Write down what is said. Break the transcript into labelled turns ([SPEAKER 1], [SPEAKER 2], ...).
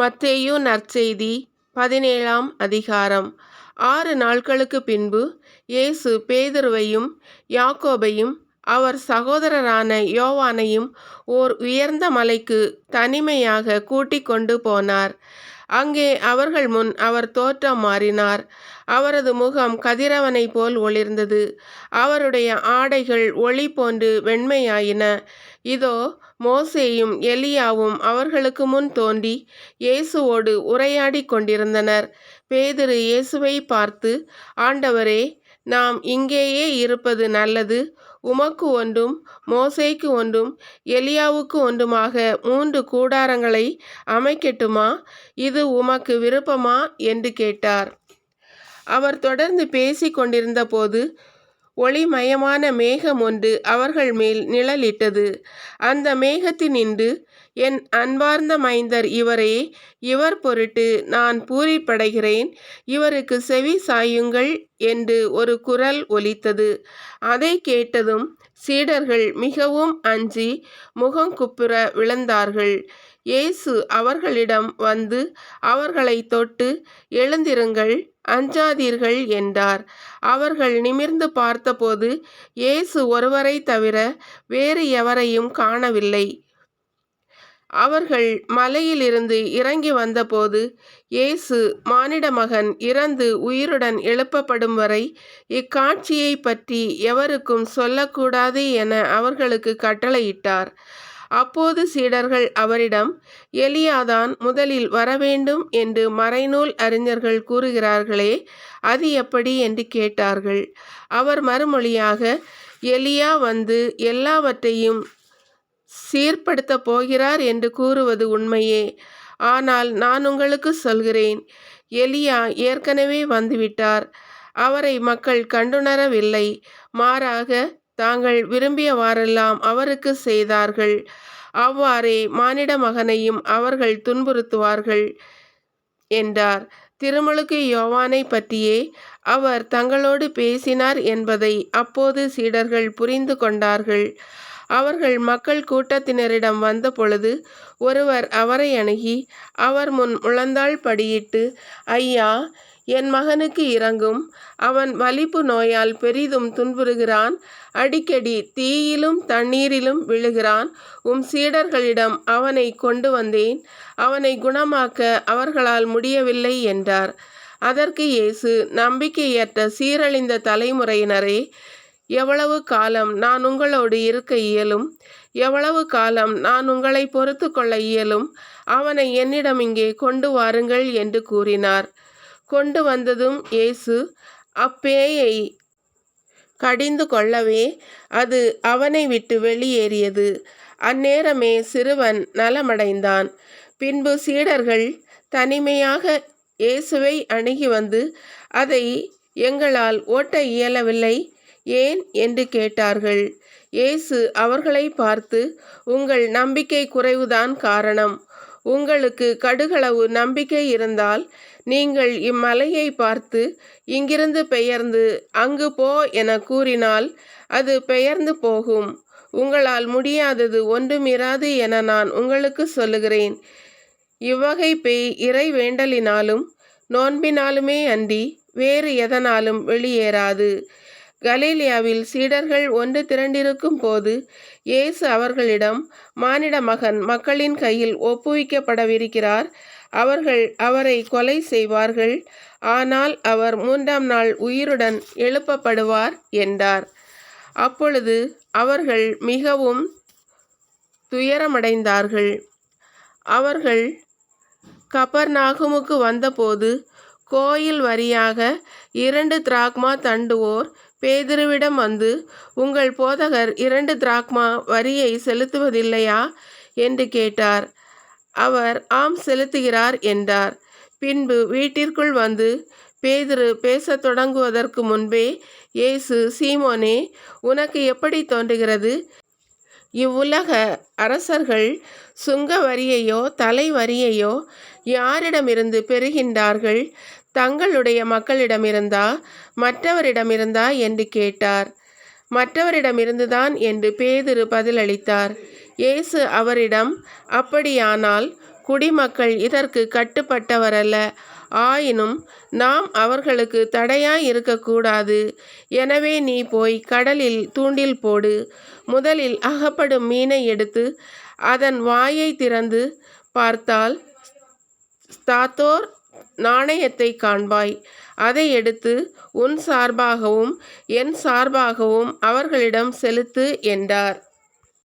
[SPEAKER 1] மத்தேயு நற்செய்தி பதினேழாம் அதிகாரம். ஆறு நாட்களுக்கு பின்பு இயேசு பேதுருவையும் யாக்கோபையும் அவர் சகோதரரான யோவானையும் ஓர் உயர்ந்த மலைக்கு தனிமையாக கூட்டிக் கொண்டு போனார். அங்கே அவர்கள் முன் அவர் தோற்றம் மாறினார். அவரது முகம் கதிரவனைப் போல் ஒளிர்ந்தது. அவருடைய ஆடைகள் ஒளி போன்று வெண்மையாயின. இதோ மோசேயும் எலியாவும் அவர்களுக்கு முன் தோன்றி இயேசுவோடு உரையாடிக் கொண்டிருந்தனர். பேதிரு இயேசுவை பார்த்து ஆண்டவரே நாம் இங்கேயே இருப்பது நல்லது. உமக்கு ஒன்றும் மோசைக்கு ஒன்றும் எலியாவுக்கு ஒன்றுமாக மூன்று கூடாரங்களை அமைக்கட்டுமா? இது உமக்கு விருப்பமா? என்று கேட்டார். அவர் தொடர்ந்து பேசிக் கொண்டிருந்தபோது ஒளிமயமான மேகம் ஒன்று அவர்கள் மேல் நிழலிட்டது. அந்த மேகத்தினின்று என் அன்பார்ந்த மைந்தர் இவரே இவர் பொருட்டு நான் பூரிப்படைகிறேன். இவருக்கு செவி சாயுங்கள் என்று ஒரு குரல் ஒலித்தது. அதை கேட்டதும் சீடர்கள் மிகவும் அஞ்சி முகங்குப்புற விழுந்தார்கள். இயேசு அவர்களிடம் வந்து அவர்களை தொட்டு எழுந்திருங்கள் அஞ்சாதீர்கள் என்றார். அவர்கள் நிமிர்ந்து பார்த்தபோது இயேசு ஒருவரை தவிர வேறு எவரையும் காணவில்லை. அவர்கள் மலையிலிருந்து இறங்கி வந்தபோது இயேசு மானிட மகன் இறந்து உயிருடன் எழுப்பப்படும் வரை இக்காட்சியை பற்றி எவருக்கும் சொல்லக்கூடாது என அவர்களுக்கு கட்டளையிட்டார். அப்போது சீடர்கள் அவரிடம் எலியாதான் முதலில் வரவேண்டும் என்று மறைநூல் அறிஞர்கள் கூறுகிறார்களே அது எப்படி? என்று கேட்டார்கள். அவர் மறுமொழியாக எலியா வந்து எல்லாவற்றையும் சீர்படுத்த போகிறார் என்று கூறுவது உண்மையே. ஆனால் நான் உங்களுக்கு சொல்கிறேன் எலியா ஏற்கனவே வந்துவிட்டார். அவரை மக்கள் கண்டுணரவில்லை. மாறாக தாங்கள் விரும்பியவாறெல்லாம் அவருக்கு செய்தார்கள். அவ்வாறே மானிட மகனையும் அவர்கள் துன்புறுத்துவார்கள் என்றார். திருமுழுக்கு யோவானை பற்றியே அவர் தங்களோடு பேசினார் என்பதை அப்போது சீடர்கள் புரிந்து கொண்டார்கள். அவர்கள் மக்கள் கூட்டத்தினரிடம் வந்த பொழுது ஒருவர் அவரை அணுகி அவர் முன் முழந்தாள் படியிட்டு ஐயா என் மகனுக்கு இறங்கும். அவன் வலிப்பு நோயால் பெரிதும் துன்புறுகிறான். அடிக்கடி தீயிலும் தண்ணீரிலும் விழுகிறான். உம் சீடர்களிடம் அவனை கொண்டு வந்தேன். அவனை குணமாக்க அவர்களால் முடியவில்லை என்றார். அதற்கு இயேசு நம்பிக்கையற்ற சீரழிந்த தலைமுறையினரே எவ்வளவு காலம் நான் உங்களோடு இருக்க இயலும்? எவ்வளவு காலம் நான் உங்களை பொறுத்து கொள்ள இயலும்? அவனை என்னிடம் இங்கே கொண்டு வாருங்கள் என்று கூறினார். கொண்டு வந்ததும் இயேசு அப்பேயை கடிந்து கொள்ளவே அது அவனை விட்டு வெளியேறியது. அந்நேரமே சிறுவன் நலமடைந்தான். பின்பு சீடர்கள் தனிமையாக இயேசுவை அணுகி வந்து அதை எங்களால் ஓட்ட இயலவில்லை. ஏன் என்று கேட்டார்கள். இயேசு அவர்களை பார்த்து உங்கள் நம்பிக்கை குறைவுதான் காரணம். உங்களுக்கு கடுகளவு நம்பிக்கை இருந்தால் நீங்கள் இம்மலையை பார்த்து இங்கிருந்து பெயர்ந்து அங்கு போ என கூறினால் அது பெயர்ந்து போகும். உங்களால் முடியாதது ஒன்றுமிராது என நான் உங்களுக்கு சொல்லுகிறேன். இவ்வகை பெய் இறை வேண்டலினாலும் நோன்பினாலுமே அன்றி வேறு எதனாலும் வெளியேறாது. கலீலியாவில் சீடர்கள் ஒன்று திரண்டிருக்கும் போது இயேசு அவர்களிடம் மானிட மகன் மக்களின் கையில் ஒப்புவிக்கப்படவிருக்கிறார். அவர்கள் அவரை கொலை செய்வார்கள். ஆனால் அவர் மூன்றாம் நாள் உயிருடன் எழுப்பப்படுவார் என்றார். அப்பொழுது அவர்கள் மிகவும் துயரமடைந்தார்கள். அவர்கள் கபர்நாகுமுக்கு வந்தபோது கோயில் வரியாக இரண்டு திராக்மா தண்டுவோர் பேதிருவிடம் வந்து உங்கள் போதகர் இரண்டு திராக்மா வரியை செலுத்துவதில்லையா என்று கேட்டார். அவர் ஆம் செலுத்துகிறார் என்றார். பின்பு வீட்டிற்குள் வந்து பேதிரு பேசத் தொடங்குவதற்கு முன்பே இயேசு சீமோனே உனக்கு எப்படி தோன்றுகிறது? இவ்வுலக அரசர்கள் சுங்க வரியையோ தலை வரியையோ யாரிடமிருந்து பெறுகின்றார்கள்? தங்களுடைய மக்களிடமிருந்தா மற்றவரிடமிருந்தா என்று கேட்டார். மற்றவரிடமிருந்துதான் என்று பேதுரு பதிலளித்தார். இயேசு அவரிடம் அப்படியானால் குடிமக்கள் இதற்கு கட்டுப்பட்டவரல்ல. ஆயினும் நாம் அவர்களுக்கு தடையாய் இருக்கக்கூடாது. எனவே நீ போய் கடலில் தூண்டில் போடு. முதலில் அகப்படும் மீனை எடுத்து அதன் வாயை திறந்து பார்த்தால் ஸ்தாத்தோர் நாணயத்தை காண்பாய். அதை எடுத்து உன் சார்பாகவும் என் சார்பாகவும் அவர்களிடம் செலுத்து என்றார்.